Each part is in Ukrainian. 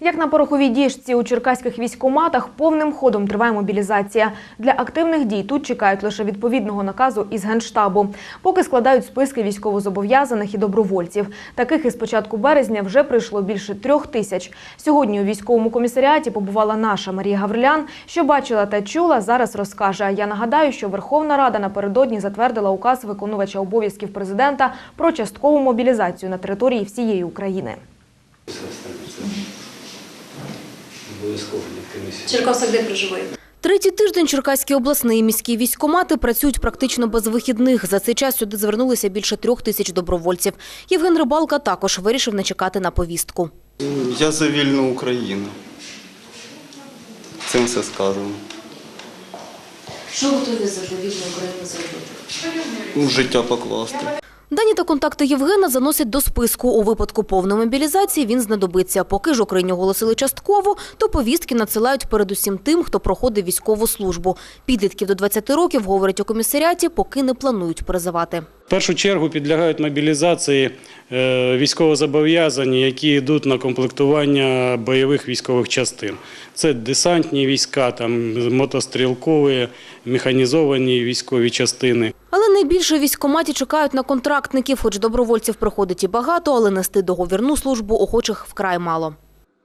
Як на пороховій діжці у черкаських військкоматах повним ходом триває мобілізація. Для активних дій тут чекають лише відповідного наказу із Генштабу. Поки складають списки військовозобов'язаних і добровольців. Таких із початку березня вже прийшло більше трьох тисяч. Сьогодні у військовому комісаріаті побувала наша Марія Гаврилян. Що бачила та чула, зараз розкаже. Я нагадаю, що Верховна Рада напередодні затвердила указ виконувача обов'язків президента про часткову мобілізацію на території всієї України. Все остальне це обов'язково від комісії. Черкасах де проживає? Третій тиждень Черкаські обласні і міські військкомати працюють практично без вихідних. За цей час сюди звернулися більше трьох тисяч добровольців. Євген Рибалка також вирішив не чекати на повістку. Я за вільну Україну. Цим все сказано. Що готові за вільну Україну зробити? Ну, Життя покласти. Дані та контакти Євгена заносять до списку. У випадку повної мобілізації він знадобиться. Поки ж Україні оголосили частково, то повістки надсилають передусім тим, хто проходить військову службу. Підлітків до 20 років, говорить у комісаріаті, поки не планують призивати. В першу чергу підлягають мобілізації військовозобов'язані, які йдуть на комплектування бойових військових частин. Це десантні війська, там мотострілкові, механізовані військові частини. Але найбільше військкоматі чекають на контрактників, хоч добровольців приходить і багато, але нести договірну службу охочих вкрай мало.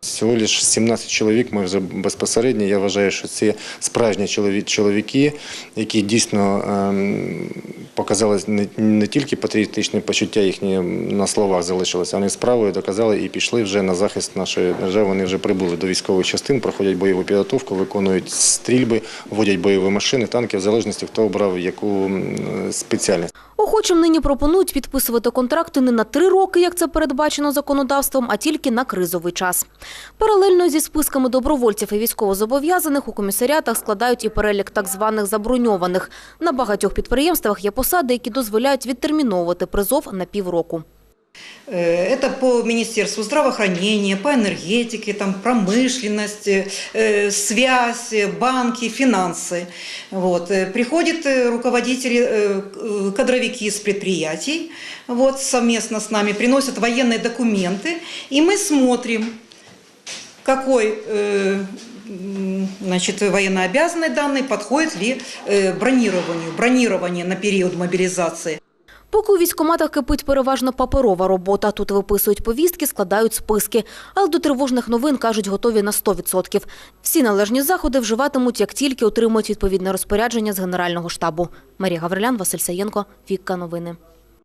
Всього лише 17 чоловік. Ми вже безпосередньо. Я вважаю, що це справжні чолові- чоловіки, які дійсно ем, показали не, тільки патріотичні почуття їхні на словах залишилися, вони справою доказали і пішли вже на захист нашої держави. Вони вже прибули до військових частин, проходять бойову підготовку, виконують стрільби, водять бойові машини, танки, в залежності хто обрав яку спеціальність. Охочим нині пропонують підписувати контракти не на три роки, як це передбачено законодавством, а тільки на кризовий час. Паралельно зі списками добровольців і військовозобов'язаних у комісаріатах складають і перелік так званих заброньованих. На багатьох підприємствах є посади, які дозволяють відтерміновувати призов на півроку. Э, Это по Министерству здравоохранения, по энергетике, там, промышленность, э, связь, э, банки, финансы. Вот. Э, Приходят руководители, кадровики с предприятий вот, совместно с нами, приносят военные документы, и мы смотрим, какой значит, военнообязанный данный подходит ли бронированию, бронирование на период мобилизации. Поки у військоматах кипить переважно паперова робота. Тут виписують повістки, складають списки. Але до тривожних новин, кажуть, готові на 100%. Всі належні заходи вживатимуть, як тільки отримують відповідне розпорядження з Генерального штабу. Марія Гаврилян, Василь Саєнко, Вікка Новини.